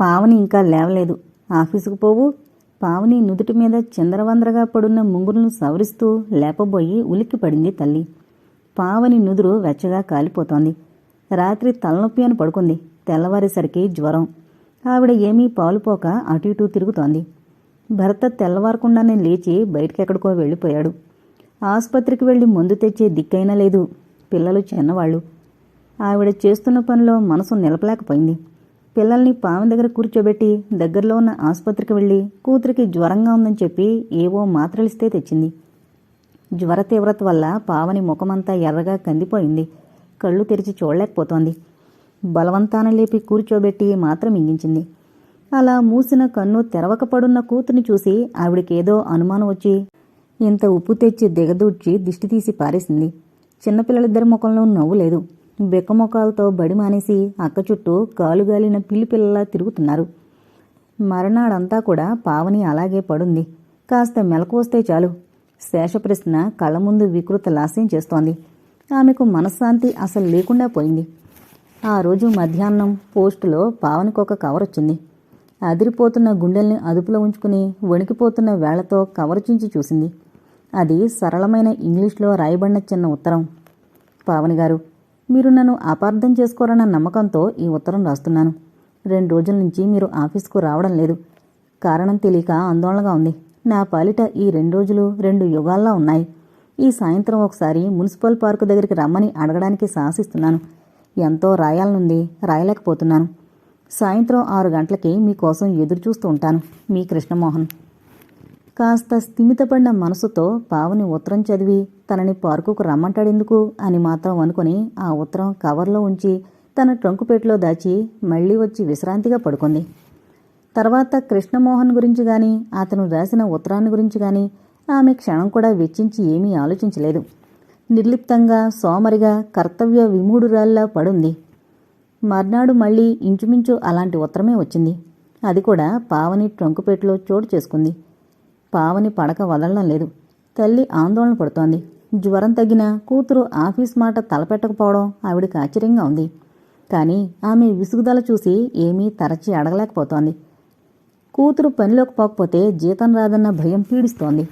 పావని ఇంకా లేవలేదు. ఆఫీసుకు పోవు. పావని నుదుటి మీద చందరవందరగా పడున్న ముంగురులను సవరిస్తూ లేపబోయి ఉలిక్కి పడింది తల్లి. పావని నుదురు వెచ్చగా కాలిపోతోంది. రాత్రి తలనొప్పి అని పడుకుంది. తెల్లవారేసరికి జ్వరం. ఆవిడ ఏమీ పాలుపోక అటు ఇటు తిరుగుతోంది. భర్త తెల్లవారకుండానే లేచి బయటకెక్కడికో వెళ్ళిపోయాడు. ఆసుపత్రికి వెళ్ళి మందు తెచ్చే దిక్కైనా లేదు. పిల్లలు చిన్నవాళ్ళు. ఆవిడ చేస్తున్న పనిలో మనసు నిలపలేకపోయింది. పిల్లల్ని పాము దగ్గర కూర్చోబెట్టి దగ్గరలో ఉన్న ఆసుపత్రికి వెళ్ళి కూతురికి జ్వరంగా ఉందని చెప్పి ఏవో మాత్రలిస్తే తెచ్చింది. జ్వర తీవ్రత వల్ల పావని ముఖమంతా ఎర్రగా కందిపోయింది. కళ్ళు తెరిచి చూడలేకపోతోంది. బలవంతాన లేపి కూర్చోబెట్టి మాత్రం మింగించింది అలా మూసిన కన్ను తెరవకపడున్న కూతుని చూసి ఆవిడకేదో అనుమానం వచ్చి ఇంత ఉప్పు తెచ్చి దిగదూడ్చి దిష్టి తీసి పారేసింది. చిన్నపిల్లలిద్దరి ముఖంలో నవ్వు లేదు. బిక్కమొఖాలతో బడి మానేసి అక్క చుట్టూ కాలుగాలిన పిల్లిపిల్లలా తిరుగుతున్నారు. మరనాడంతా కూడా పావని అలాగే పడుంది. కాస్త మెలకు వస్తే చాలు. శేషప్రశ్న కళ్ళ ముందు వికృత లాస్యం చేస్తోంది. ఆమెకు మనశ్శాంతి అసలు లేకుండా పోయింది. ఆ రోజు మధ్యాహ్నం పోస్టులో పావనికొక కవర్ వచ్చింది అదిరిపోతున్న గుండెల్ని అదుపులో ఉంచుకుని వణికిపోతున్న వేళ్ళతో కవర్ చించి చూసింది. అది సరళమైన ఇంగ్లీష్లో రాయబడిన చిన్న ఉత్తరం. పావని గారు మీరు నన్ను అపార్థం చేసుకోరన్న నమ్మకంతో ఈ ఉత్తరం రాస్తున్నాను. రెండు రోజుల నుంచి మీరు ఆఫీస్కు రావడం లేదు. కారణం తెలియక ఆందోళనగా ఉంది. నా పాలిట ఈ రెండు రోజులు రెండు యుగాల్లా ఉన్నాయి. ఈ సాయంత్రం ఒకసారి మున్సిపల్ పార్కు దగ్గరికి రమ్మని అడగడానికి సాహసిస్తున్నాను. ఎంతో రాయాలనుంది రాయలేకపోతున్నాను. సాయంత్రం ఆరు గంటలకి మీకోసం ఎదురు చూస్తూ ఉంటాను. మీ కృష్ణమోహన్. కాస్త స్థిమితపడిన మనసుతో పావని ఉత్తరం చదివి తనని పార్కుకు రమ్మంటాడెందుకు? అని మాత్రం అనుకుని ఆ ఉత్తరం కవర్లో ఉంచి తన ట్రంకుపేటలో దాచి మళ్ళీ వచ్చి విశ్రాంతిగా పడుకుంది. తర్వాత కృష్ణమోహన్ గురించి గాని అతను రాసిన ఉత్తరాన్ని గురించి గాని ఆమె క్షణం కూడా వెచ్చించి ఏమీ ఆలోచించలేదు. నిర్లిప్తంగా సోమరిగా కర్తవ్య విమూఢురాల్లా పడుంది. మర్నాడు మళ్ళీ ఇంచుమించు అలాంటి ఉత్తరమే వచ్చింది. అది కూడా పావని ట్రంకుపేటలో చోటు చేసుకుంది. పావని పడక వదలడం లేదు. తల్లి ఆందోళన పడుతోంది. జ్వరం తగ్గిన కూతురు ఆఫీస్ మాట తలపెట్టకపోవడం ఆవిడికి ఆశ్చర్యంగా ఉంది. కానీ ఆమె విసుగుదల చూసి ఏమీ తరచి అడగలేకపోతోంది. కూతురు పనిలోకి పోకపోతే జీతం రాదన్న భయం పీడిస్తోంది.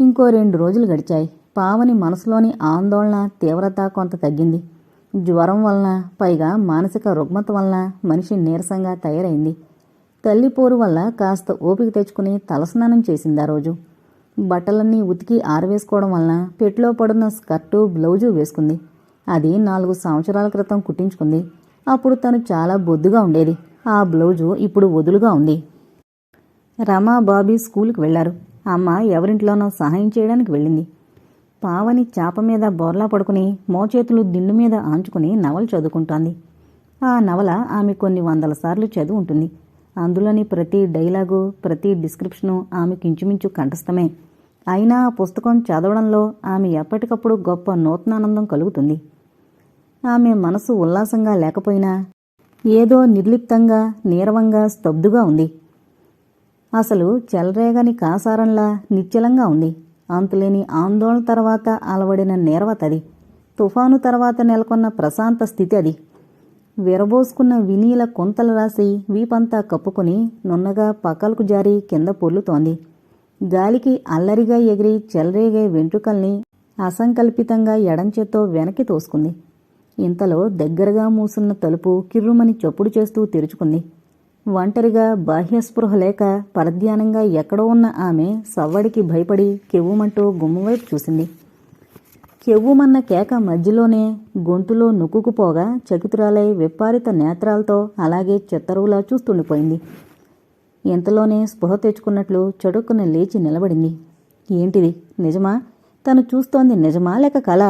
ఇంకో రెండు రోజులు గడిచాయి. పావని మనసులోని ఆందోళన తీవ్రత కొంత తగ్గింది. జ్వరం వలన పైగా మానసిక రుగ్మత వలన మనిషి నీరసంగా తయారైంది. తల్లి పోరు వల్ల కాస్త ఓపిక తెచ్చుకుని తలస్నానం చేసింది ఆ రోజు. బట్టలన్నీ ఉతికి ఆరవేసుకోవడం వలన పెట్లో పడున్న స్కర్టు బ్లౌజు వేసుకుంది. అది నాలుగు సంవత్సరాల క్రితం కుట్టించుకుంది. అప్పుడు తను చాలా బొద్దుగా ఉండేది. ఆ బ్లౌజు ఇప్పుడు వదులుగా ఉంది. రమా బాబీ స్కూల్కి వెళ్ళారు. అమ్మ ఎవరింట్లోనో సహాయం చేయడానికి వెళ్ళింది. పావని చాప మీద బోర్లా పడుకుని మోచేతులు దిండు మీద ఆంచుకుని నవలు చదువుకుంటోంది. ఆ నవల ఆమె కొన్ని వందల సార్లు చదువు ఉంటుంది. అందులోని ప్రతి డైలాగు ప్రతి డిస్క్రిప్షను ఆమెకు ఇంచుమించు కంఠస్థమే. అయినా ఆ పుస్తకం చదవడంలో ఆమె ఎప్పటికప్పుడు గొప్ప నూతనానందం కలుగుతుంది. ఆమె మనసు ఉల్లాసంగా లేకపోయినా ఏదో నిర్లిప్తంగా నీరవంగా స్తబ్దుగా ఉంది. అసలు చెలరేగని కాసారంలా నిశ్చలంగా ఉంది. అంతులేని ఆందోళన తర్వాత అలవడిన నీరవతది. తుఫాను తర్వాత నెలకొన్న ప్రశాంత స్థితి అది. విరబోసుకున్న వినీల కొంతలు రాసి వీపంతా కప్పుకుని నున్నగా పక్కలకు జారి కింద పొర్లుతోంది. గాలికి అల్లరిగా ఎగిరి చెలరేగే వెంట్రుకల్ని అసంకల్పితంగా ఎడంచేత్తో వెనక్కి తోసుకుంది. ఇంతలో దగ్గరగా మూసున్న తలుపు కిర్రుమని చప్పుడు చేస్తూ తెరుచుకుంది. ఒంటరిగా బాహ్యస్పృహ లేక పరధ్యానంగా ఎక్కడో ఉన్న ఆమె సవ్వడికి భయపడి కెవ్వుమంటూ గుమ్మవైపు చూసింది. కెవ్వుమన్న కేక మధ్యలోనే గొంతులో నొక్కుకుపోగా చకితురాలై విపారిత నేత్రాలతో అలాగే చిత్తరువులా చూస్తుండిపోయింది. ఇంతలోనే స్పృహ తెచ్చుకున్నట్లు చడుక్కున లేచి నిలబడింది. ఏంటిది? నిజమా? తను చూస్తోంది నిజమా లేక కళ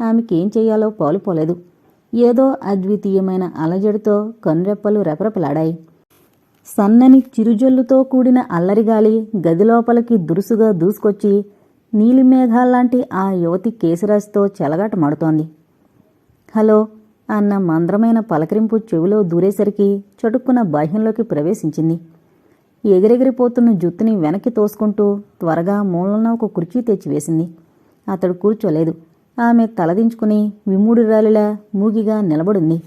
ఆమెకేం చెయ్యాలో పాలుపోలేదు. ఏదో అద్వితీయమైన అలజడితో కన్రెప్పలు రెపరెపలాడాయి. సన్నని చిరుజల్లుతో కూడిన అల్లరిగాలి గదిలోపలికి దురుసుగా దూసుకొచ్చి నీలిమేఘాల్లాంటి ఆ యువతి కేశరాశితో చెలగాటమాడుతోంది హలో అన్న మంద్రమైన పలకరింపు చెవిలో దూరేసరికి చటుక్కున బాహ్యంలోకి ప్రవేశించింది. ఎగిరెగిరిపోతున్న జుత్తుని వెనక్కి తోసుకుంటూ త్వరగా మూలన ఒక కుర్చీ తెచ్చివేసింది అతడు కూర్చోలేదు. ఆమె తలదించుకుని విమ్ముడిరాలిలా మూగిగా నిలబడింది.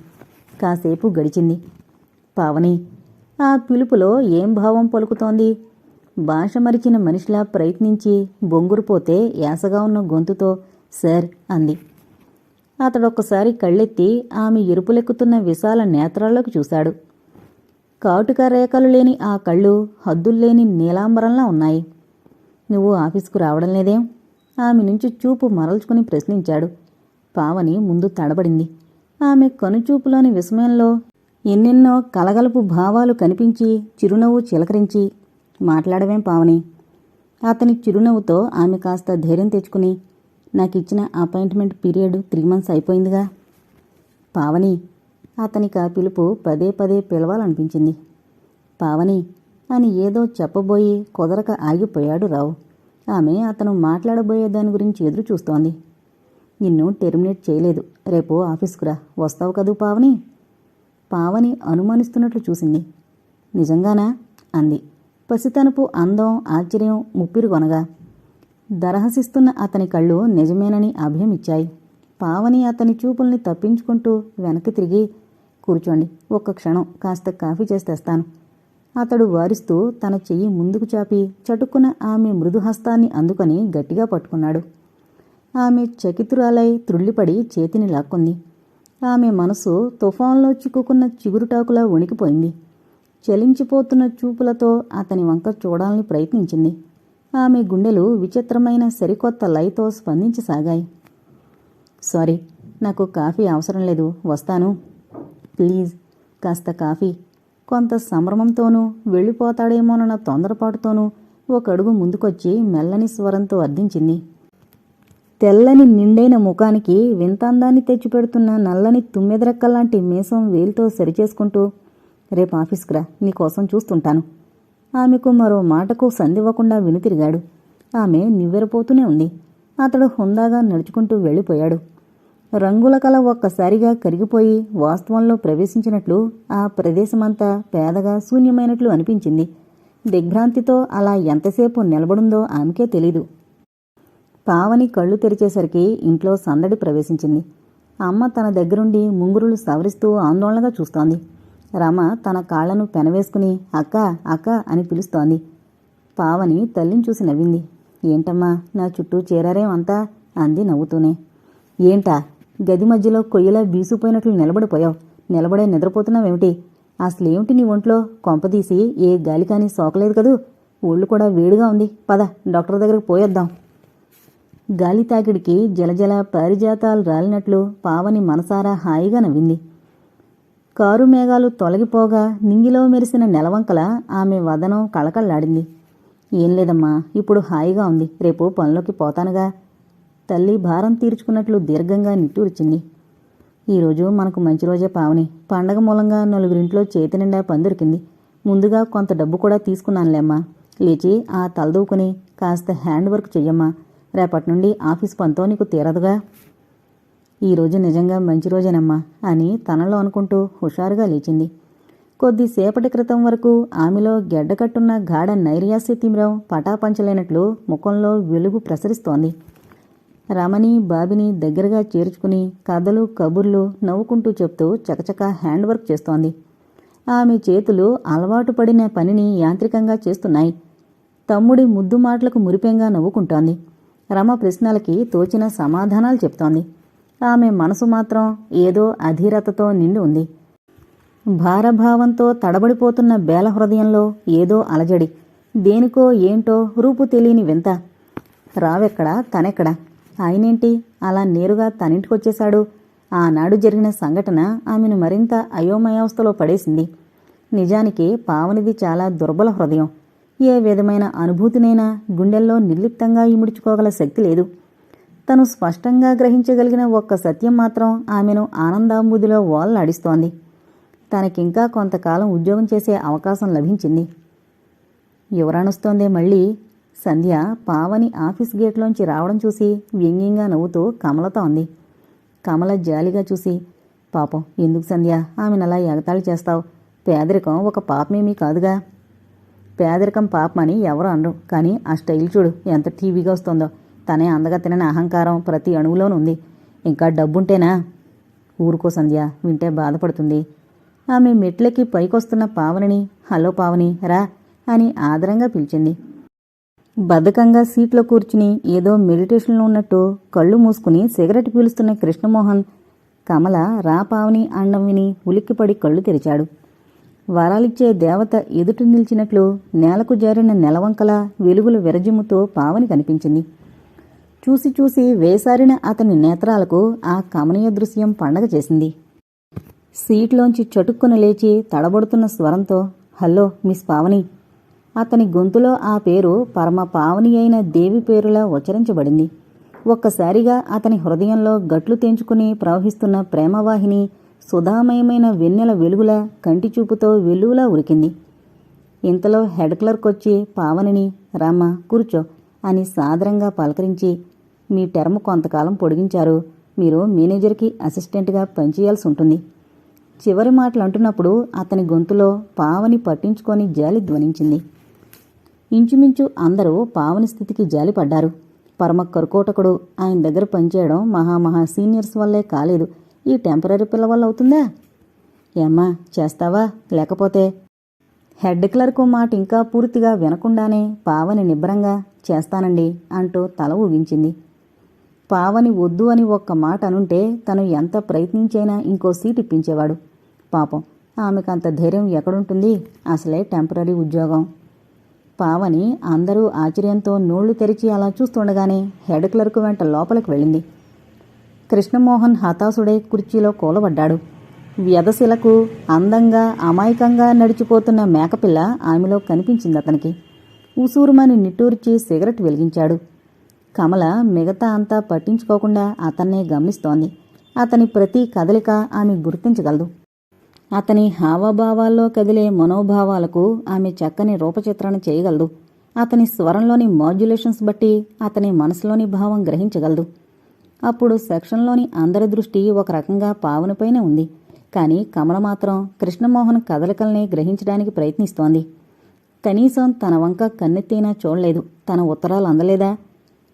కాసేపు గడిచింది. పావని ఆ పిలుపులో ఏం భావం పలుకుతోంది? భాష మరిచిన మనిషిలా ప్రయత్నించి బొంగురుపోతే యాసగా ఉన్న గొంతుతో సార్ అంది. అతడొక్కసారి కళ్ళెత్తి ఆమె ఎరుపులెక్కుతున్న విశాల నేత్రాల్లోకి చూశాడు. కాటుక రేఖలు లేని ఆ కళ్ళు హద్దుల్లేని నీలాంబరంలా ఉన్నాయి. నువ్వు ఆఫీసుకు రావడం లేదేం? ఆమె నుంచి చూపు మరల్చుకుని ప్రశ్నించాడు. పావని ముందు తడబడింది. ఆమె కనుచూపులోని విస్మయంలో ఎన్నెన్నో కలగలుపు భావాలు కనిపించి చిరునవ్వు చిలకరించి మాట్లాడవేం పావని? అతని చిరునవ్వుతో ఆమె కాస్త ధైర్యం తెచ్చుకుని నాకిచ్చిన అపాయింట్మెంట్ పీరియడ్ త్రీ మంత్స్ అయిపోయిందిగా. పావని అతనికి ఆ పిలుపు పదే పదే పిలవాలనిపించింది. పావని అని ఏదో చెప్పబోయి కుదరక ఆగిపోయాడు రావు. ఆమె అతను మాట్లాడబోయే దాని గురించి ఎదురు చూస్తోంది. నిన్ను టెర్మినేట్ చేయలేదు. రేపు ఆఫీస్కు రా. వస్తావు కదూ పావని? పావని అనుమానిస్తున్నట్లు చూసింది. నిజంగానా? అంది. పసితనపు అందం ఆశ్చర్యం ముప్పిరుగొనగా దరహసిస్తున్న అతని కళ్ళు నిజమేనని అభయమిచ్చాయి. పావని అతని చూపుల్ని తప్పించుకుంటూ వెనక్కి తిరిగి కూర్చోండి ఒక్క క్షణం కాస్త కాఫీ చేసి తెస్తాను అతడు వారిస్తూ తన చెయ్యి ముందుకు చాపి చటుక్కున ఆమె మృదుహస్తాన్ని అందుకొని గట్టిగా పట్టుకున్నాడు. ఆమె చకితురాలై త్రుళ్ళిపడి చేతిని లాక్కుంది. ఆమె మనసు తుఫాన్లో చిక్కుకున్న చిగురుటాకులా వణికిపోయింది. చలించిపోతున్న చూపులతో అతని వంక చూడాలని ప్రయత్నించింది. ఆమె గుండెలు విచిత్రమైన సరికొత్త లయతో స్పందించసాగాయి. సారీ నాకు కాఫీ అవసరం లేదు. వస్తాను. ప్లీజ్ కాస్త కాఫీ. కొంత సంభ్రమంతోనూ వెళ్ళిపోతాడేమోనన్న తొందరపాటుతోనూ ఒక అడుగు ముందుకొచ్చి మెల్లని స్వరంతో అర్థించింది. తెల్లని నిండైన ముఖానికి వింత అందాన్ని తెచ్చిపెడుతున్న నల్లని తుమ్మెదరెక్కలాంటి మీసం వేలితో సరిచేసుకుంటూ రేపు ఆఫీస్కి రా నీకోసం చూస్తుంటాను. ఆమెకు మరో మాటకు సందివ్వకుండా వెనుతిరిగాడు. ఆమె నివ్వెరపోతూనే ఉంది. అతడు హుందాగా నడుచుకుంటూ వెళ్ళిపోయాడు. రంగుల కల ఒక్కసారిగా కరిగిపోయి వాస్తవంలో ప్రవేశించినట్లు ఆ ప్రదేశమంతా పేదగా శూన్యమైనట్లు అనిపించింది. దిగ్భ్రాంతితో అలా ఎంతసేపు నిలబడుందో ఆమెకే తెలీదు. పావని కళ్ళు తెరిచేసరికి ఇంట్లో సందడి ప్రవేశించింది. అమ్మ తన దగ్గరుండి ముంగురులు సవరిస్తూ ఆందోళనగా చూస్తోంది. రమ తన కాళ్ళను పెనవేసుకుని అక్క అక్క అని పిలుస్తోంది. పావని తల్లిని చూసి నవ్వింది. ఏంటమ్మా నా చుట్టూ చేరారేమంతా అంది నవ్వుతూనే. ఏంటా గది మధ్యలో కొయ్యలా బీసుపోయినట్లు నిలబడిపోయావు? నిలబడే నిద్రపోతున్నావేమిటి? అసలేమిటి నీ ఒంట్లో? కొంపదీసి ఏ గాలి కానీ సోకలేదు కదూ? ఒళ్ళు కూడా వేడిగా ఉంది. పద డాక్టర్ దగ్గరకు పోయొద్దాం. గాలి తాకిడికి జలజల పారిజాతాలు రాలినట్లు పావని మనసారా హాయిగా నవ్వింది. కారు మేఘాలు తొలగిపోగా నింగిలో మెరిసిన నెలవంకల ఆమె వదనం కళకళ్ళాడింది ఏం లేదమ్మా ఇప్పుడు హాయిగా ఉంది. రేపు పనిలోకి పోతానుగా. తల్లి భారం తీర్చుకున్నట్లు దీర్ఘంగా నిట్టూర్చింది. ఈరోజు మనకు మంచి రోజే పావని. పండగ మూలంగా నలుగురింట్లో చేతి నిండా పని దొరికింది. ముందుగా కొంత డబ్బు కూడా తీసుకున్నానులేమ్మా. లేచి ఆ తలదూకుని కాస్త హ్యాండ్ వర్క్ చెయ్యమ్మా. రేపటి నుండి ఆఫీస్ పనితో నీకు తీరదుగా. ఈరోజు నిజంగా మంచి రోజేనమ్మా అని తనలో అనుకుంటూ హుషారుగా లేచింది. కొద్దిసేపటి క్రితం వరకు ఆమెలో గెడ్డకట్టున్న గాఢ నైర్యాస్య తీవ్రం పటాపంచలేనట్లు ముఖంలో వెలుగు ప్రసరిస్తోంది. రమణి బాబిని దగ్గరగా చేర్చుకుని కథలు కబుర్లు నవ్వుకుంటూ చెప్తూ చకచక హ్యాండ్ వర్క్ చేస్తోంది. ఆమె చేతులు అలవాటు పడిన పనిని యాంత్రికంగా చేస్తున్నాయి. తమ్ముడి ముద్దు మాటలకు మురిపెంగా నవ్వుకుంటోంది. రమ ప్రశ్నలకి తోచిన సమాధానాలు చెప్తోంది. ఆమె మనసు మాత్రం ఏదో అధీరతతో నిండి ఉంది. భారభావంతో తడబడిపోతున్న బేల హృదయంలో ఏదో అలజడి. దేనికో ఏంటో రూపు తెలియని వింత. రావెక్కడా? తనెక్కడా? ఆయనేంటి? అలా నేరుగా తనింటికొచ్చేశాడు. ఆనాడు జరిగిన సంఘటన ఆమెను మరింత అయోమయావస్థలో పడేసింది. నిజానికి పావనిది చాలా దుర్బల హృదయం. ఏ విధమైన అనుభూతినైనా గుండెల్లో నిర్లిప్తంగా ఇముడుచుకోగల శక్తి లేదు. తను స్పష్టంగా గ్రహించగలిగిన ఒక్క సత్యం మాత్రం ఆమెను ఆనందాంబుదిలో ఓల్లాడిస్తోంది తనకింకా కొంతకాలం ఉద్యోగం చేసే అవకాశం లభించింది. యువరాణొస్తోందే మళ్ళీ సంధ్య పావని ఆఫీస్ గేట్లోంచి రావడం చూసి వ్యంగ్యంగా నవ్వుతూ కమలతో ఉంది కమల జాలిగా చూసి పాపం ఎందుకు సంధ్య? ఆమెను అలా ఎగతాళి చేస్తావు? పేదరికం ఒక పాపమేమీ కాదుగా. పేదరికం పాపమని ఎవరు అనరు కానీ ఆ స్టైల్ చూడు ఎంత టీవీగా వస్తుందో. తనే అందగా తినని అహంకారం ప్రతి అణువులోనూ ఉంది. ఇంకా డబ్బుంటేనా? ఊరుకో సంధ్య వింటే బాధపడుతుంది. ఆమె మెట్లకి పైకొస్తున్న పావనిని హలో పావని రా అని ఆదరంగా పిలిచింది. బద్ధకంగా సీట్లో కూర్చుని ఏదో మెడిటేషన్లో ఉన్నట్టు కళ్ళు మూసుకుని సిగరెట్ పీలుస్తున్న కృష్ణమోహన్ కమల రా పావని అండం విని ఉలిక్కిపడి కళ్ళు తెరిచాడు. వరాలిచ్చే దేవత ఎదుట నిలిచినట్లు నేలకు జారిన నెలవంకల వెలుగులు విరజిమ్ముతో పావని కనిపించింది. చూసి చూసి వేసారిన అతని నేత్రాలకు ఆ కమనీయ దృశ్యం పండగ చేసింది. సీట్లోంచి చటుక్కున లేచి తడబడుతున్న స్వరంతో హలో మిస్ పావని అతని గొంతులో ఆ పేరు పరమ పావని అయిన దేవి పేరులా ఉచ్చరించబడింది. ఒక్కసారిగా అతని హృదయంలో గట్లు తెంచుకుని ప్రవహిస్తున్న ప్రేమవాహిని సుధామయమైన వెన్నెల వెలుగుల కంటి చూపుతో వెలుగులా ఉరికింది. ఇంతలో హెడ్ క్లర్క్ వచ్చి పావనిని రామ్మ కూర్చో అని సాదరంగా పలకరించి మీ టర్మ్ కొంతకాలం పొడిగించారు. మీరు మేనేజర్కి అసిస్టెంట్గా పనిచేయాల్సి ఉంటుంది. చివరి మాటలు అంటున్నప్పుడు అతని గొంతులో పావని పట్టించుకొని జాలి ధ్వనించింది. ఇంచుమించు అందరూ పావని స్థితికి జాలిపడ్డారు పరమ కరుకోటకుడు ఆయన దగ్గర పనిచేయడం మహామహా సీనియర్స్ వల్లే కాలేదు. ఈ టెంపరీ పిల్ల వల్ల అవుతుందా? ఏమ్మా చేస్తావా? లేకపోతే? హెడ్ క్లర్కు మాట ఇంకా పూర్తిగా వినకుండానే పావని నిబ్బరంగా చేస్తానండి అంటూ తల ఊగించింది. పావని వద్దు అని ఒక్క మాట అనుంటే తను ఎంత ప్రయత్నించైనా ఇంకో సీట్ ఇప్పించేవాడు. పాపం ఆమెకంత ధైర్యం ఎక్కడుంటుంది? అసలే టెంపరీ ఉద్యోగం. పావని అందరూ ఆశ్చర్యంతో నోళ్ళు తెరిచి అలా చూస్తుండగానే హెడ్ క్లర్క్ వెంట లోపలికి వెళ్ళింది. కృష్ణమోహన్ హతాశుడై కుర్చీలో కూలబడ్డాడు. వ్యధశిలకు అందంగా అమాయకంగా నడిచిపోతున్న మేకపిల్ల ఆమెలో కనిపించింది అతనికి ఉసూరుమని నిట్టూర్చి సిగరెట్ వెలిగించాడు. కమల మిగతా అంతా పట్టించుకోకుండా అతన్నే గమనిస్తోంది. అతని ప్రతి కదలిక ఆమె గుర్తించగలదు. అతని హావభావాల్లో కదిలే మనోభావాలకు ఆమె చక్కని రూపచిత్రణ చేయగలదు. అతని స్వరంలోని మాడ్యులేషన్స్ బట్టి అతని మనసులోని భావం గ్రహించగలదు. అప్పుడు సెక్షన్లోని అందరి దృష్టి ఒక రకంగా పావునిపైనే ఉంది. కానీ కమల మాత్రం కృష్ణమోహన్ కదలికల్ని గ్రహించడానికి ప్రయత్నిస్తోంది. కనీసం తన వంక కన్నెత్తైనా చూడలేదు. తన ఉత్తరాలు అందలేదా?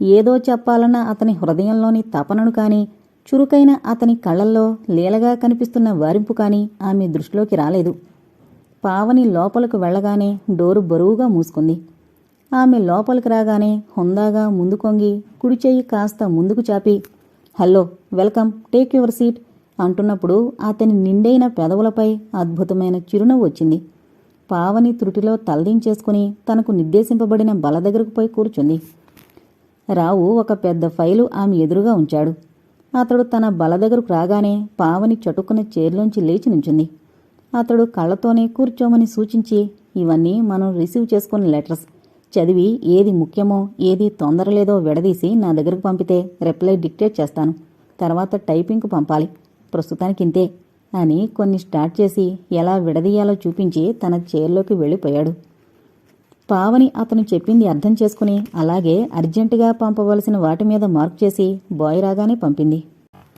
ఏదో చెప్పాలన్న అతని హృదయంలోని తపనను కాని చురుకైన అతని కళ్ళల్లో లీలగా కనిపిస్తున్న వారింపు కాని ఆమె దృష్టిలోకి రాలేదు. పావని లోపలకు వెళ్ళగానే డోరు బరువుగా మూసుకుంది. ఆమె లోపలికి రాగానే హుందాగా ముందుకొంగి కుడిచెయ్యి కాస్త ముందుకు చాపి hello welcome take your seat అంటున్నప్పుడు అతని నిండైన పెదవులపై అద్భుతమైన చిరునవ్వు వచ్చింది. పావని త్రుటిలో తలదించేసుకుని తనకు నిర్దేశింపబడిన బల దగ్గరకు పోయి కూర్చుంది. రావు ఒక పెద్ద ఫైలు ఆమె ఎదురుగా ఉంచాడు. అతడు తన బల దగ్గరకు రాగానే పావని చటుక్కున చైర్లోంచి లేచి నుంచుంది. అతడు కళ్ళతోనే కూర్చోమని సూచించి ఇవన్నీ మనం రిసీవ్ చేసుకున్న లెటర్స్. చదివి ఏది ముఖ్యమో ఏది తొందరలేదో విడదీసి నా దగ్గరకు పంపితే రిప్లై డిక్టేట్ చేస్తాను. తర్వాత టైపింగ్కు పంపాలి. ప్రస్తుతానికి ఇంతే అని కొన్ని స్టార్ట్ చేసి ఎలా విడదీయాలో చూపించి తన చైర్లోకి వెళ్ళిపోయాడు. పావని అతను చెప్పింది అర్థం చేసుకుని అలాగే అర్జెంటుగా పంపవలసిన వాటి మీద మార్క్ చేసి బాయ్ రాగానే పంపింది.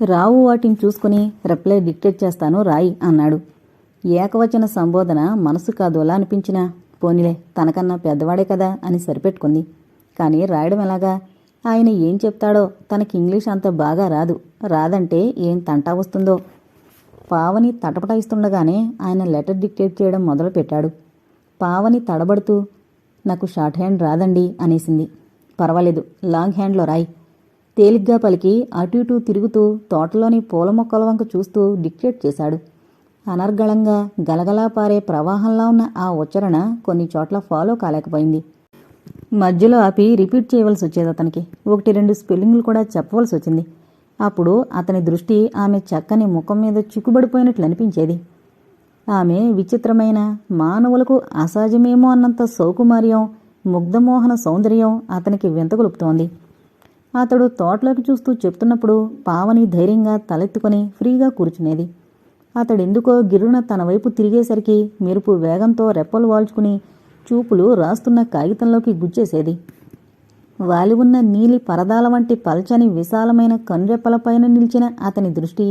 రావు వాటిని చూసుకుని రిప్లై డిక్టేట్ చేస్తాను రాయి అన్నాడు. ఏకవచన సంబోధన మనసు కాదోలా అనిపించినా పోనీలే తనకన్నా పెద్దవాడే కదా అని సరిపెట్టుకుంది. కానీ రాయడం ఎలాగా? ఆయన ఏం చెప్తాడో తనకి ఇంగ్లీష్ అంత బాగా రాదు. రాదంటే ఏం తంటా వస్తుందో? పావని తటపటాయిస్తుండగానే ఆయన లెటర్ డిక్టేట్ చేయడం మొదలుపెట్టాడు. పావని తడబడుతూ నాకు షార్ట్ హ్యాండ్ రాదండి అనేసింది. పర్వాలేదు లాంగ్ హ్యాండ్లో రాయి. తేలిగ్గా పలికి అటు ఇటు తిరుగుతూ తోటలోని పూల మొక్కల వంక చూస్తూ డిక్టేట్ చేశాడు. అనర్గళంగా గలగలా పారే ప్రవాహంలా ఉన్న ఆ ఉచ్చరణ కొన్ని చోట్ల ఫాలో కాలేకపోయింది. మధ్యలో ఆపి రిపీట్ చేయవలసి వచ్చేది అతనికి. ఒకటి రెండు స్పెల్లింగ్లు కూడా చెప్పవలసి వచ్చింది. అప్పుడు అతని దృష్టి ఆమె చక్కని ముఖం మీద చిక్కుబడిపోయినట్లు అనిపించేది. ఆమె విచిత్రమైన మానవులకు అసహజమేమో అన్నంత సౌకుమార్యం ముగ్ధమోహన సౌందర్యం అతనికి వింతగొలుపుతోంది అతడు తోటలోకి చూస్తూ చెప్తున్నప్పుడు పావని ధైర్యంగా తలెత్తుకొని ఫ్రీగా కూర్చునేది. అతడెందుకో గిరున తన వైపు తిరిగేసరికి మెరుపు వేగంతో రెప్పలు వాల్చుకుని చూపులు రాస్తున్న కాగితంలోకి గుచ్చేసేది. వాలి ఉన్న నీలి పరదాల వంటి పల్చని విశాలమైన కనురెప్పలపైన నిలిచిన అతని దృష్టి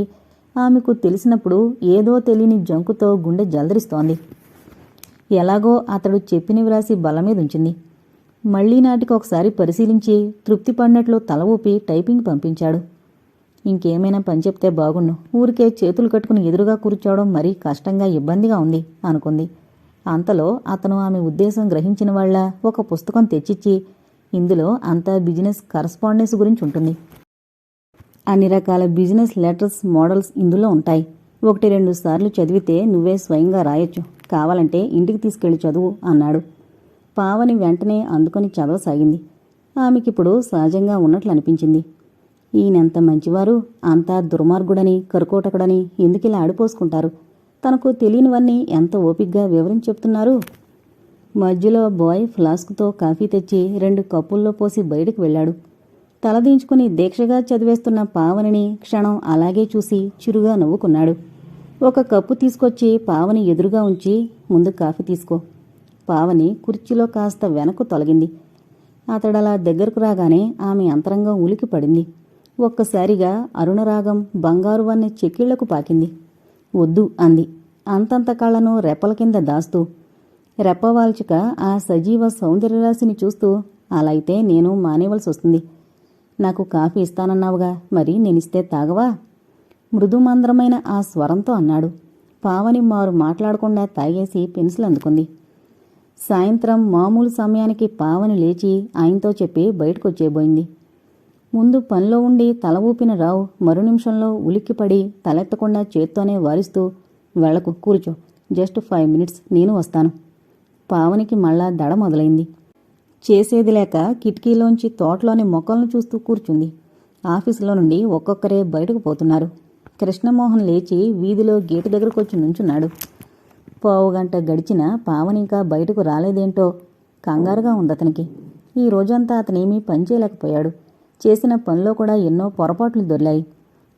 ఆమెకు తెలిసినప్పుడు ఏదో తెలియని జంకుతో గుండె జలదరిస్తోంది. ఎలాగో అతడు చెప్పిన వ్రాసి బల మీద ఉంచింది. మళ్ళీ నాటికి ఒకసారి పరిశీలించి తృప్తి పడినట్లు తల ఊపి టైపింగ్ పంపించాడు. ఇంకేమైనా పని చెప్తే బాగుండు. ఊరికే చేతులు కట్టుకుని ఎదురుగా కూర్చోవడం మరీ కష్టంగా ఇబ్బందిగా ఉంది అనుకుంది. అంతలో అతను ఆమె ఉద్దేశం గ్రహించిన వాళ్ళ ఒక పుస్తకం తెచ్చిచ్చి ఇందులో అంతా బిజినెస్ కరస్పాండెన్స్ గురించి ఉంటుంది. అన్ని రకాల బిజినెస్ లెటర్స్ మోడల్స్ ఇందులో ఉంటాయి. ఒకటి రెండు సార్లు చదివితే నువ్వే స్వయంగా రాయొచ్చు. కావాలంటే ఇంటికి తీసుకెళ్ళి చదువు అన్నాడు. పావని వెంటనే అందుకొని చదవసాగింది. ఆమెకిప్పుడు సహజంగా ఉన్నట్లు అనిపించింది. ఈయనంత మంచివారు అంతా దుర్మార్గుడని కరుకోటకుడని ఎందుకిలా ఆడిపోసుకుంటారు తనకు తెలియనివన్నీ ఎంత ఓపిగ్గా వివరించి చెప్తున్నారు? మధ్యలో బాయ్ ఫ్లాస్క్తో కాఫీ తెచ్చి రెండు కప్పుల్లో పోసి బయటకు వెళ్ళాడు. తలదించుకుని దీక్షగా చదివేస్తున్న పావనిని క్షణం అలాగే చూసి చిరుగా నవ్వుకున్నాడు. ఒక కప్పు తీసుకొచ్చి పావని ఎదురుగా ఉంచి ముందు కాఫీ తీసుకో. పావని కుర్చీలో కాస్త వెనక్కు తొలగింది. అతడలా దగ్గరకు రాగానే ఆమె అంతరంగం ఉలికి పడింది. ఒక్కసారిగా అరుణరాగం బంగారు వన్నె చెక్కిళ్ళకు పాకింది. వద్దు అంది. అంతంత కళ్ళను రెప్పల కింద దాస్తూ రెప్పవాల్చుక ఆ సజీవ సౌందర్యరాశిని చూస్తూ అలా అయితే నేను మానేవలసి వస్తుంది నాకు కాఫీ ఇస్తానన్నావుగా మరి నేనిస్తే తాగవా? మృదుమంద్రమైన ఆ స్వరంతో అన్నాడు. పావని మారు మాట్లాడకుండా తాగేసి పెన్సిల్ అందుకుంది. సాయంత్రం మామూలు సమయానికి పావని లేచి ఆయనతో చెప్పి బయటకొచ్చేబోయింది. ముందు పనిలో ఉండి తల ఊపిన రావు మరు నిమిషంలో ఉలిక్కిపడి తలెత్తకుండా చేత్తోనే వారిస్తూ వెళ్ళకు కూర్చో. జస్ట్ ఫైవ్ మినిట్స్ నేను వస్తాను. పావనికి మళ్ళా దడ మొదలైంది. చేసేది లేక కిటికీలోంచి తోటలోని మొక్కలను చూస్తూ కూర్చుంది. ఆఫీసులో నుండి ఒక్కొక్కరే బయటకు పోతున్నారు. కృష్ణమోహన్ లేచి వీధిలో గేటు దగ్గరకు వచ్చి నుంచున్నాడు పావుగంట గడిచిన పావని ఇంకా బయటకు రాలేదేంటో కంగారుగా ఉంది అతనికి. ఈ రోజంతా అతనేమీ పనిచేయలేకపోయాడు చేసిన పనిలో కూడా ఎన్నో పొరపాట్లు దొరిలాయి.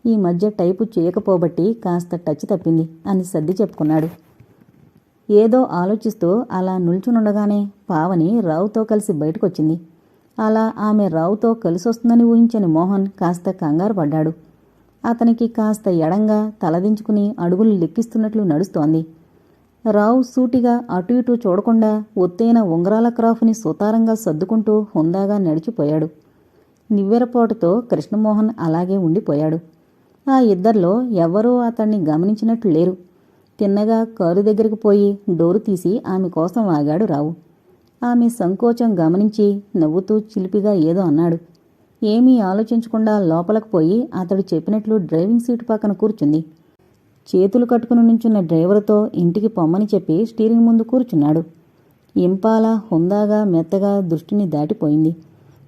ఈ మధ్య టైపు చేయకపోబట్టి కాస్త టచ్ తప్పింది అని సర్ది చెప్పుకున్నాడు. ఏదో ఆలోచిస్తూ అలా నిల్చునుండగానే పావని రావుతో కలిసి బయటకొచ్చింది. అలా ఆమె రావుతో కలిసొస్తుందని ఊహించని మోహన్ కాస్త కంగారు పడ్డాడు. అతనికి కాస్త ఎడంగా తలదించుకుని అడుగులు లెక్కిస్తున్నట్లు నడుస్తోంది. రావు సూటిగా అటు ఇటు చూడకుండా ఒత్తైన ఉంగరాల క్రాఫ్ని సుతారంగా సర్దుకుంటూ హుందాగా నడిచిపోయాడు. నివ్వెరపోటుతో కృష్ణమోహన్ అలాగే ఉండిపోయాడు. ఆ ఇద్దరిలో ఎవరూ అతన్ని గమనించినట్లు లేరు. తిన్నగా కారు దగ్గరికి పోయి డోరు తీసి ఆమె కోసం ఆగాడు రావు. ఆమె సంకోచం గమనించి నవ్వుతూ చిలిపిగా ఏదో అన్నాడు. ఏమీ ఆలోచించకుండా లోపలకు పోయి అతడు చెప్పినట్లు డ్రైవింగ్ సీటు పక్కన కూర్చుంది. చేతులు కట్టుకుని నుంచున్న డ్రైవర్తో ఇంటికి పొమ్మని చెప్పి స్టీరింగ్ ముందు కూర్చున్నాడు. ఇంపాల హుందాగా మెత్తగా దృష్టిని దాటిపోయింది.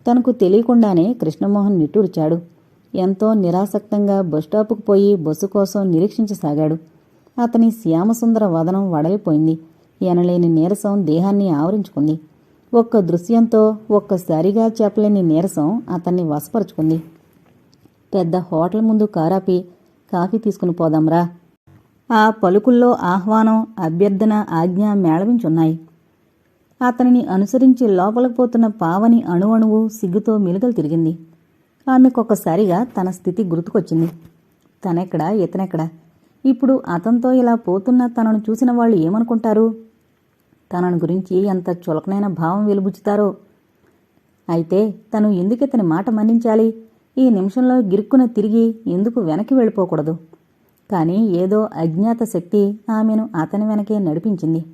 తనకు తెలియకుండానే కృష్ణమోహన్ నిట్టూర్చాడు. ఎంతో నిరాసక్తంగా బస్టాపుకు పోయి బస్సు కోసం నిరీక్షించసాగాడు. అతని శ్యామసుందర వదనం వడలిపోయింది. ఎనలేని నీరసం దేహాన్ని ఆవరించుకుంది. ఒక్క దృశ్యంతో ఒక్కసారిగా చెప్పలేని నీరసం అతన్ని వశపరుచుకుంది. పెద్ద హోటల్ ముందు కారాపి కాఫీ తీసుకుని పోదాంరా. ఆ పలుకుల్లో ఆహ్వానం అభ్యర్థన ఆజ్ఞ మేళవించున్నాయి. అతనిని అనుసరించి లోపలికి పోతున్న పావని అణువణువు సిగ్గుతో మెలుగలు తిరిగింది. ఆమెకొకసారిగా తన స్థితి గుర్తుకొచ్చింది. తనెక్కడా ఇతనెక్కడా? ఇప్పుడు అతనితో ఇలా పోతున్న తనను చూసిన వాళ్ళు ఏమనుకుంటారు? తనను గురించి ఎంత చులకనైన భావం వెలుబుచ్చుతారో. అయితే తను ఎందుకు ఇతని మాట మన్నించాలి? ఈ నిమిషంలో గిరుక్కున తిరిగి ఎందుకు వెనక్కి వెళ్ళిపోకూడదు? కానీ ఏదో అజ్ఞాత శక్తి ఆమెను అతని వెనకే నడిపించింది.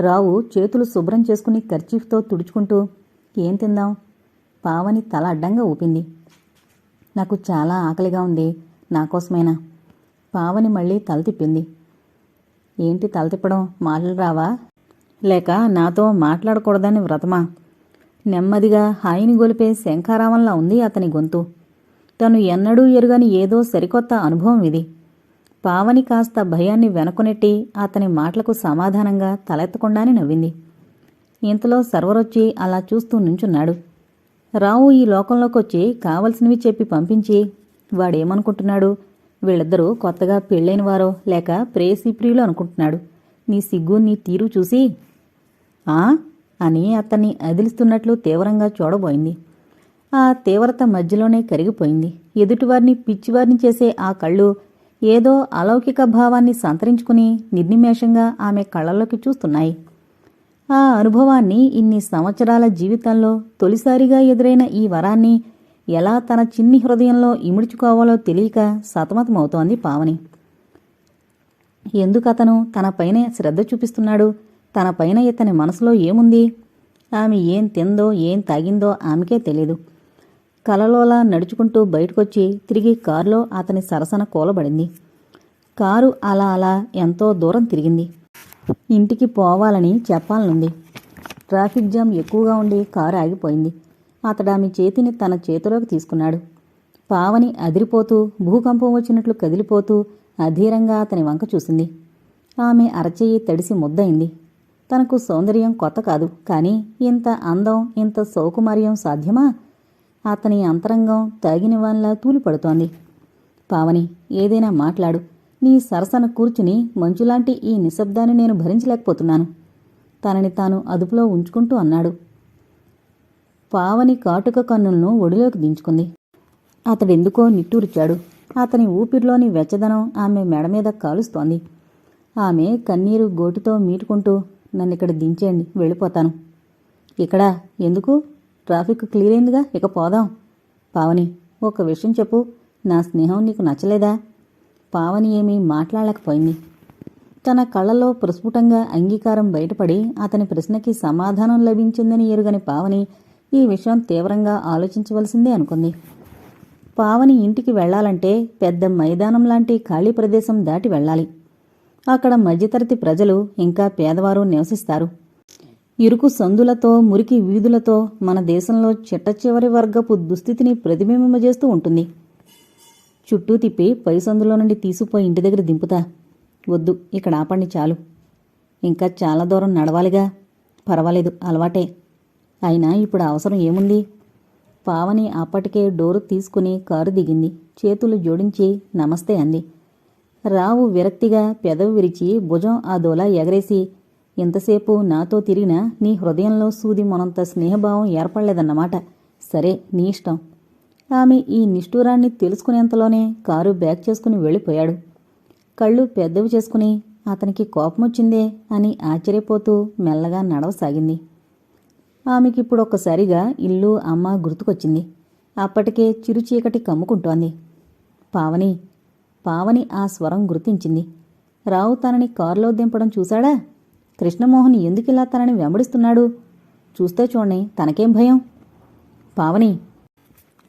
రావు చేతులు శుభ్రం చేసుకుని కర్చీఫ్తో తుడుచుకుంటూ ఏం తిందాం? పావని తల అడ్డంగా ఊపింది. నాకు చాలా ఆకలిగా ఉంది. నా కోసమేనా? పావని మళ్ళీ తల తిప్పింది. ఏంటి తల తిప్పడం? మాటలు రావా? లేక నాతో మాట్లాడకూడదని వ్రతమా? నెమ్మదిగా హాయిని గొలిపే శంఖారావంలా ఉంది అతని గొంతు. తను ఎన్నడూ ఎరుగని ఏదో సరికొత్త అనుభవం ఇది. పావని కాస్త భయాన్ని వెనకునెట్టి అతని మాటలకు సమాధానంగా తలెత్తకుండానే నవ్వింది. ఇంతలో సర్వరొచ్చి అలా చూస్తూ నుంచున్నాడు. రావు ఈ లోకంలోకొచ్చి కావలసినవి చెప్పి పంపించి వాడేమనుకుంటున్నాడు? వీళ్ళిద్దరూ కొత్తగా పెళ్ళైన వారో లేక ప్రేసి ప్రియులు అనుకుంటున్నాడు. నీ సిగ్గు నీ తీరు చూసి. ఆ? అని అతన్ని అదిలిస్తున్నట్లు తీవ్రంగా చూడబోయింది. ఆ తీవ్రత మధ్యలోనే కరిగిపోయింది. ఎదుటివారిని పిచ్చివారిని చేసే ఆ కళ్ళు ఏదో అలౌకిక భావాన్ని సంతరించుకుని నిర్నిమేషంగా ఆమె కళ్ళల్లోకి చూస్తున్నాయి. ఆ అనుభవాన్ని ఇన్ని సంవత్సరాల జీవితంలో తొలిసారిగా ఎదురైన ఈ వరాన్ని ఎలా తన చిన్ని హృదయంలో ఇముడ్చుకోవాలో తెలియక సతమతమవుతోంది పావని. ఎందుకతను తనపైనే శ్రద్ధ చూపిస్తున్నాడు? తనపైన ఇతని మనసులో ఏముంది? ఆమె ఏం తిందో ఏం తాగిందో ఆమెకే తెలీదు. కలలోలా నడుచుకుంటూ బయటకొచ్చి తిరిగి కారులో అతని సరసన కూలబడింది. కారు అలా అలా ఎంతో దూరం తిరిగింది. ఇంటికి పోవాలని చెప్పాలనుంది. ట్రాఫిక్ జామ్ ఎక్కువగా ఉండి కారు ఆగిపోయింది. అతడు ఆమె చేతిని తన చేతిలోకి తీసుకున్నాడు. పావని అదిరిపోతూ భూకంపం వచ్చినట్లు కదిలిపోతూ అధీరంగా అతని వంక చూసింది. ఆమె అరచెయ్యి తడిసి ముద్దయింది. తనకు సౌందర్యం కొత్త కాదు కానీ ఇంత అందం ఇంత సౌకుమార్యం సాధ్యమా? అతని అంతరంగం తాగిన వానిలా తూలిపడుతోంది. పావని ఏదైనా మాట్లాడు. నీ సరసన కూర్చుని మంచులాంటి ఈ నిశ్శబ్దాన్ని నేను భరించలేకపోతున్నాను. తనని తాను అదుపులో ఉంచుకుంటూ అన్నాడు. పావని కాటుక కన్నులను ఒడిలోకి దించుకుంది. అతడెందుకో నిట్టూర్చాడు. అతని ఊపిరిలోని వెచ్చదనం ఆమె మెడ మీద కాలుస్తోంది. ఆమె కన్నీరు గోటుతో మీటుకుంటూ నన్ను ఇక్కడ దించేయండి వెళ్ళిపోతాను. ఇక్కడ? ఎందుకు? ట్రాఫిక్ క్లియర్ అయిందిగా? ఇక పోదాం. పావని ఒక విషయం చెప్పు. నా స్నేహం నీకు నచ్చలేదా? పావని ఏమీ మాట్లాడలేకపోయింది. తన కళ్ళలో ప్రస్ఫుటంగా అంగీకారం బయటపడి అతని ప్రశ్నకి సమాధానం లభించిందని ఎరుగని పావని ఈ విషయం తీవ్రంగా ఆలోచించవలసిందే అనుకుంది. పావని ఇంటికి వెళ్ళాలంటే పెద్ద మైదానం లాంటి ఖాళీ ప్రదేశం దాటి వెళ్ళాలి అక్కడ మధ్యతరగతి ప్రజలు ఇంకా పేదవారు నివసిస్తారు. ఇరుకు సందులతో మురికి వీధులతో మన దేశంలో చిట్ట చివరి వర్గపు దుస్థితిని ప్రతిబింబింపజేస్తూ ఉంటుంది. చుట్టూ తిప్పి పై సందులో నుండి తీసుకుపోయి ఇంటి దగ్గర దింపుతా. వద్దు ఇక్కడ ఆపండి చాలు. ఇంకా చాలా దూరం నడవాలిగా. పర్వాలేదు అలవాటే. అయినా ఇప్పుడు అవసరం ఏముంది? పావని అప్పటికే డోరు తీసుకుని కారు దిగింది. చేతులు జోడించి నమస్తే అంది. రావు విరక్తిగా పెదవి విరిచి భుజం ఆ దోలా ఎగరేసి ఇంతసేపు నాతో తిరిగినా నీ హృదయంలో సూది మనంత స్నేహభావం ఏర్పడలేదన్నమాట. సరే నీ ఇష్టం ఆమె ఈ నిష్ఠూరాన్ని తెలుసుకునేంతలోనే కారు బ్యాక్ చేసుకుని వెళ్ళిపోయాడు. కళ్ళు పెద్దవి చేసుకుని అతనికి కోపమొచ్చిందే అని ఆశ్చర్యపోతూ మెల్లగా నడవసాగింది. ఆమెకి ఇప్పుడు ఒక్కసారిగా ఇల్లు అమ్మ గుర్తుకొచ్చింది. అప్పటికే చిరుచీకటి కమ్ముకుంటోంది. పావని పావని ఆ స్వరం గుర్తించింది. రావు తనని కారులో దింపడం చూశాడా? కృష్ణమోహన్ ఎందుకిలా తనని వెంబడిస్తున్నాడు? చూస్తే చూడండి తనకేం భయం? పావని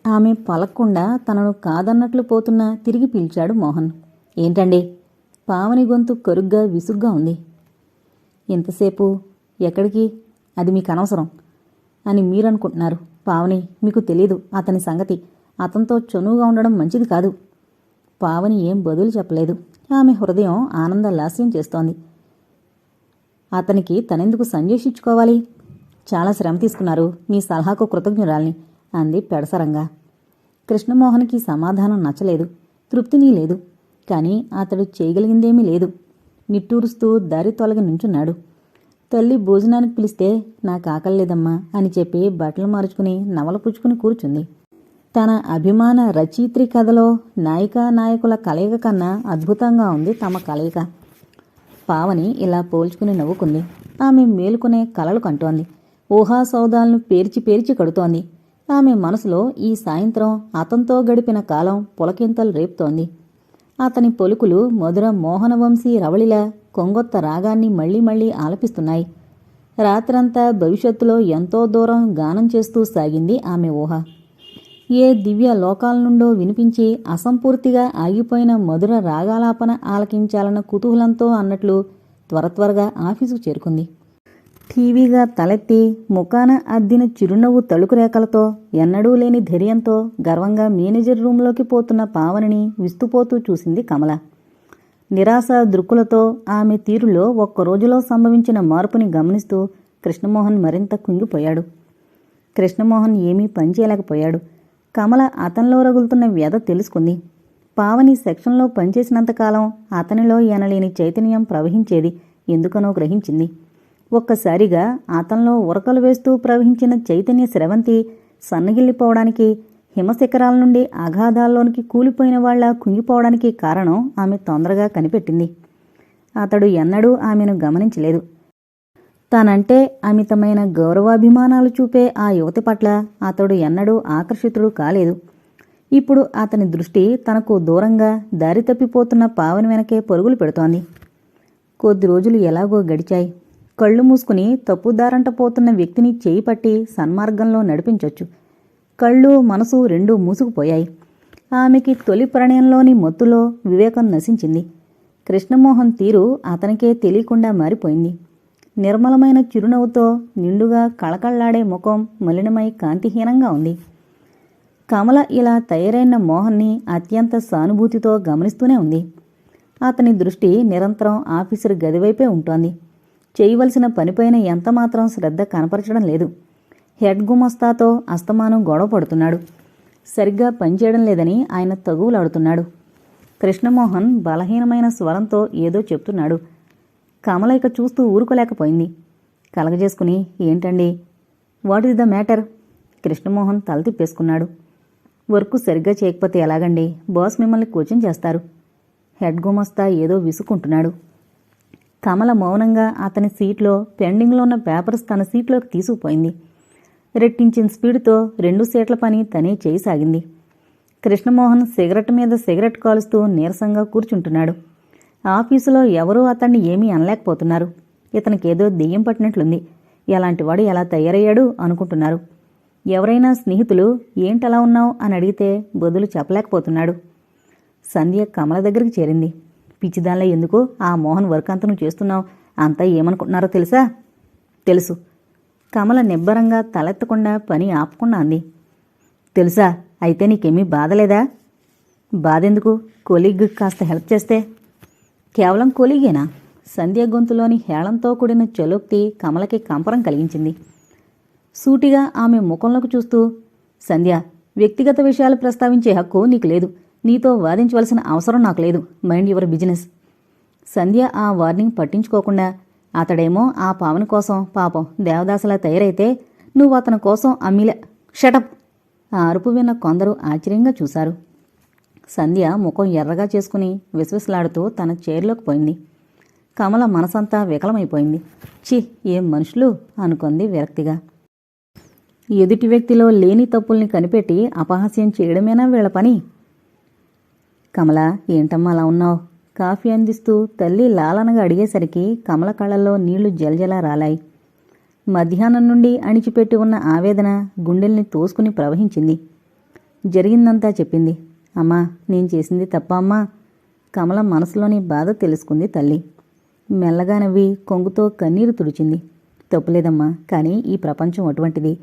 ఆమె పలక్కుండా తనను కాదన్నట్లు పోతున్నా తిరిగి పిలిచాడు మోహన్. ఏంటండి? పావని గొంతు కరుగ్గా విసుగ్గా ఉంది. ఇంతసేపు ఎక్కడికి? అది మీకు అనవసరం అని మీరనుకుంటున్నారు. పావని మీకు తెలీదు అతని సంగతి. అతనితో చనువుగా ఉండడం మంచిది కాదు. పావని ఏం బదులు చెప్పలేదు. ఆమె హృదయం ఆనందలాస్యం చేస్తోంది. అతనికి తనెందుకు సంజేషించుకోవాలి చాలా శ్రమ తీసుకున్నారు మీ సలహాకు కృతజ్ఞురాల్ని అంది పెడసరంగా. కృష్ణమోహన్కి సమాధానం నచ్చలేదు. తృప్తిని లేదు. కానీ అతడు చేయగలిగిందేమీ లేదు. నిట్టూరుస్తూ దారి తొలగి నుంచున్నాడు. తల్లి భోజనానికి పిలిస్తే నాకు ఆకలేదమ్మా అని చెప్పి బట్టలు మార్చుకుని నవల పుచ్చుకుని కూర్చుంది. తన అభిమాన రచయిత్రి కథలో నాయికా నాయకుల కలయిక కన్నా అద్భుతంగా ఉంది తమ కలయిక. పావని ఇలా పోల్చుకుని నవ్వుకుంది. ఆమె మేలుకునే కలలు కంటోంది. ఊహా సౌదాలను పేర్చి పేర్చి కడుతోంది. ఆమె మనసులో ఈ సాయంత్రం అతనితో గడిపిన కాలం పులకింతలు రేపుతోంది. అతని పొలుకులు మధుర మోహనవంశీ రవళిలా కొంగొత్త రాగాన్ని మళ్ళీ మళ్ళీ ఆలపిస్తున్నాయి. రాత్రంతా భవిష్యత్తులో ఎంతో దూరం గానం చేస్తూ సాగింది ఆమె ఊహ. ఏ దివ్య లోకాల నుండో వినిపించి అసంపూర్తిగా ఆగిపోయిన మధుర రాగాలాపన ఆలకించాలన్న కుతూహలంతో అన్నట్లు త్వర త్వరగా ఆఫీసుకు చేరుకుంది. టీవీగా తలెత్తి ముఖాన అద్దిన చిరునవ్వు తళుకురేఖలతో ఎన్నడూ లేని ధైర్యంతో గర్వంగా మేనేజర్ రూంలోకి పోతున్న పావనిని విస్తుపోతూ చూసింది కమల. నిరాశ దృక్కులతో ఆమె తీరులో ఒక్క రోజులో సంభవించిన మార్పుని గమనిస్తూ కృష్ణమోహన్ మరింత కుంగిపోయాడు. కృష్ణమోహన్ ఏమీ పనిచేయలేకపోయాడు. కమల అతనిలో రగులుతున్న వ్యధ తెలుసుకుంది. పావని సెక్షన్లో పనిచేసినంతకాలం అతనిలో ఎనలేని చైతన్యం ప్రవహించేది ఎందుకనో గ్రహించింది. ఒక్కసారిగా అతనిలో ఉరకలు వేస్తూ ప్రవహించిన చైతన్య స్రవంతి సన్నగిల్లిపోవడానికి హిమశిఖరాల నుండి అగాధాల్లోనికి కూలిపోయిన వాళ్ళ కుంగిపోవడానికి కారణం ఆమె తొందరగా కనిపెట్టింది. అతడు ఎన్నడూ ఆమెను గమనించలేదు. తానంటే అమితమైన గౌరవాభిమానాలు చూపే ఆ యువతి పట్ల అతడు ఎన్నడూ ఆకర్షితుడు కాలేదు. ఇప్పుడు అతని దృష్టి తనకు దూరంగా దారి తప్పిపోతున్న పావని వెనకే పరుగులు పెడుతోంది. కొద్ది రోజులు ఎలాగో గడిచాయి. కళ్ళు మూసుకుని తప్పుదారంట పోతున్న వ్యక్తిని చేయి పట్టి సన్మార్గంలో నడిపించొచ్చు. కళ్ళు మనసు రెండూ మూసుకుపోయాయి. ఆమెకి తొలి ప్రణయంలోని మత్తులో వివేకం నశించింది. కృష్ణమోహన్ తీరు అతనికే తెలియకుండా మారిపోయింది. నిర్మలమైన చిరునవ్వుతో నిండుగా కళకళ్ళాడే ముఖం మలినమై కాంతిహీనంగా ఉంది. కమల ఇలా తయారైన మోహన్ని అత్యంత సానుభూతితో గమనిస్తూనే ఉంది. అతని దృష్టి నిరంతరం ఆఫీసర్ గదివైపే ఉంటోంది. చేయవలసిన పనిపైన ఎంతమాత్రం శ్రద్ధ కనపరచడం లేదు. హెడ్ గుమస్తాతో అస్తమానం గొడవ పడుతున్నాడు సరిగ్గా పనిచేయడం లేదని ఆయన తగువులాడుతున్నాడు. కృష్ణమోహన్ బలహీనమైన స్వరంతో ఏదో చెప్తున్నాడు. కమల ఇక చూస్తూ ఊరుకోలేకపోయింది. కలగజేసుకుని ఏంటండి? What is the matter Krishnamohan తల తిప్పేసుకున్నాడు. వర్క్ సరిగ్గా చేయకపోతే ఎలాగండి? బాస్ మిమ్మల్ని కోచింగ్ చేస్తారు. హెడ్ గుమస్తా ఏదో విసుకుంటున్నాడు కమల మౌనంగా అతని సీట్లో పెండింగ్లో ఉన్న పేపర్స్ తన సీట్లోకి తీసుకుపోయింది. రెట్టించిన స్పీడ్తో రెండు సీట్ల పని తనే చేయసాగింది. కృష్ణమోహన్ సిగరెట్ మీద సిగరెట్ కాలుస్తూ నీరసంగా కూర్చుంటున్నాడు. ఆఫీసులో ఎవరూ అతన్ని ఏమీ అనలేకపోతున్నారు. ఇతనికేదో దెయ్యం పట్టినట్లుంది. ఎలాంటివాడు ఎలా తయారయ్యాడు అనుకుంటున్నారు. ఎవరైనా స్నేహితులు ఏంటలా ఉన్నావు? అని అడిగితే బదులు చెప్పలేకపోతున్నాడు. సంధ్య కమల దగ్గరికి చేరింది. పిచ్చిదానిలో ఎందుకు? ఆ మోహన్ వర్క్ చేస్తున్నావు. అంతా ఏమనుకుంటున్నారో తెలుసా? తెలుసు. కమల నిబ్బరంగా తలెత్తకుండా పని ఆపకుండా అంది తెలుసా అయితే నీకేమీ బాధలేదా? బాధెందుకు? కొలీగ్ కాస్త హెల్ప్ చేస్తే? కేవలం కొలీగేనా? సంధ్య గొంతులోని హేళంతో కూడిన చలోక్తి కమలకి కంపరం కలిగించింది. సూటిగా ఆమె ముఖంలోకి చూస్తూ సంధ్య వ్యక్తిగత విషయాలు ప్రస్తావించే హక్కు నీకు లేదు. నీతో వాదించవలసిన అవసరం నాకు లేదు. Mind your business. సంధ్య ఆ వార్నింగ్ పట్టించుకోకుండా అతడేమో ఆ పావని కోసం పాపం దేవదాసలా తయారైతే నువ్వు అతని కోసం అమ్మిలే షటప్ ఆ అరుపు విన్న కొందరు ఆశ్చర్యంగా చూశారు. సంధ్య ముఖం ఎర్రగా చేసుకుని విసవిసలాడుతూ తన చైర్లోకి పోయింది. కమల మనసంతా వికలమైపోయింది. చి ఏం మనుషులు? అనుకుంది విరక్తిగా. ఎదుటి వ్యక్తిలో లేని తప్పుల్ని కనిపెట్టి అపహాస్యం చేయడమేనా వీళ్ళ పని? కమల ఏంటమ్మా అలా ఉన్నావు? కాఫీ అందిస్తూ తల్లి లాలనగా అడిగేసరికి కమల కళ్ళల్లో నీళ్ళు జలజలా రాలాయి. మధ్యాహ్నం నుండి అణిచిపెట్టి ఉన్న ఆవేదన గుండెల్ని తోసుకుని ప్రవహించింది. జరిగిందంతా చెప్పింది. అమ్మా నేను చేసింది తప్ప అమ్మా. కమల మనసులోని బాధ తెలుసుకుంది తల్లి. మెల్లగా నవ్వి కొంగుతో కన్నీరు తుడిచింది. తప్పులేదమ్మా కానీ ఈ ప్రపంచం అటువంటిది.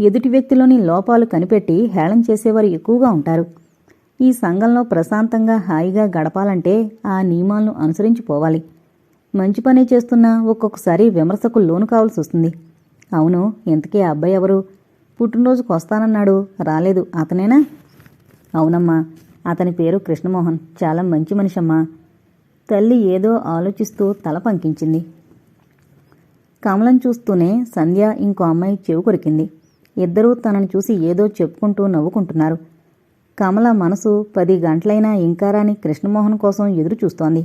ఎదుటి వ్యక్తిలోని లోపాలు కనిపెట్టి హేళం చేసేవారు ఎక్కువగా ఉంటారు. ఈ సంఘంలో ప్రశాంతంగా హాయిగా గడపాలంటే ఆ నియమాలను అనుసరించి పోవాలి మంచి పనే చేస్తున్నా ఒక్కొక్కసారి విమర్శకు లోను కావాల్సి వస్తుంది. అవును ఇంతకీ ఆ అబ్బాయి ఎవరు? పుట్టినరోజుకు వస్తానన్నాడు. రాలేదు. అతనేనా? అవునమ్మా. అతని పేరు కృష్ణమోహన్. చాలా మంచి మనిషమ్మా. తల్లి ఏదో ఆలోచిస్తూ తల పంకించింది. కమలం చూస్తూనే సంధ్య ఇంకో అమ్మాయి చెవి కొరికింది. ఇద్దరూ తనను చూసి ఏదో చెప్పుకుంటూ నవ్వుకుంటున్నారు. కమల మనసు పది గంటలైనా ఇంకా రాని కృష్ణమోహన్ కోసం ఎదురు చూస్తోంది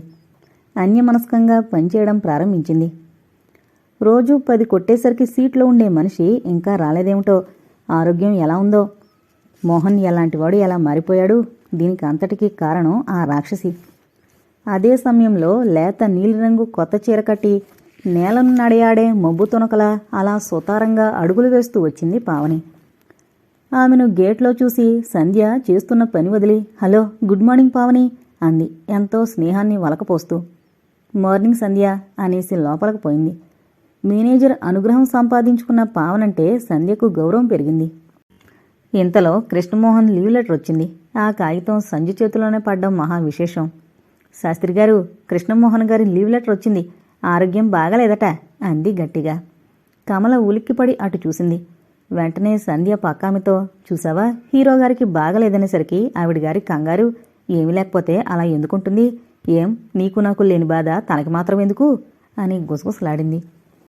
అన్యమనస్కంగా పనిచేయడం ప్రారంభించింది. రోజు పది కొట్టేసరికి సీట్లో ఉండే మనిషి ఇంకా రాలేదేమిటో ఆరోగ్యం ఎలా ఉందో మోహన్ ఎలాంటివాడు ఎలా మారిపోయాడు దీనికి అంతటికీ కారణం ఆ రాక్షసి. అదే సమయంలో లేత నీలిరంగు కొత్త చీర కట్టి నేలను నడయాడే మబ్బు తునకల అలా సుతారంగా అడుగులు వేస్తూ వచ్చింది పావని. ఆమెను గేట్లో చూసి సంధ్య చేస్తున్న పని వదిలి హలో గుడ్ మార్నింగ్ పావని అంది. ఎంతో స్నేహాన్ని వలకపోస్తూ. మార్నింగ్ సంధ్య అనేసి లోపలికి పోయింది. మేనేజర్ అనుగ్రహం సంపాదించుకున్న పావనంటే సంధ్యకు గౌరవం పెరిగింది. ఇంతలో కృష్ణమోహన్ లీవ్ లెటర్ వచ్చింది. ఆ కాగితం సంజు చేతిలోనే పడ్డం మహా విశేషం. శాస్త్రి గారు కృష్ణమోహన్ గారి లీవ్ లెటర్ వచ్చింది. ఆరోగ్యం బాగాలేదట అంది గట్టిగా. కమల ఉలిక్కిపడి అటు చూసింది. వెంటనే సంధ్య పక్కామితో చూసావా? హీరో గారికి బాగలేదనేసరికి ఆవిడ గారి కంగారు. ఏమీ లేకపోతే అలా ఎందుకుంటుంది? ఏం? నీకు నాకు లేని బాధ తనకి మాత్రం ఎందుకు? అని గుసగుసలాడింది.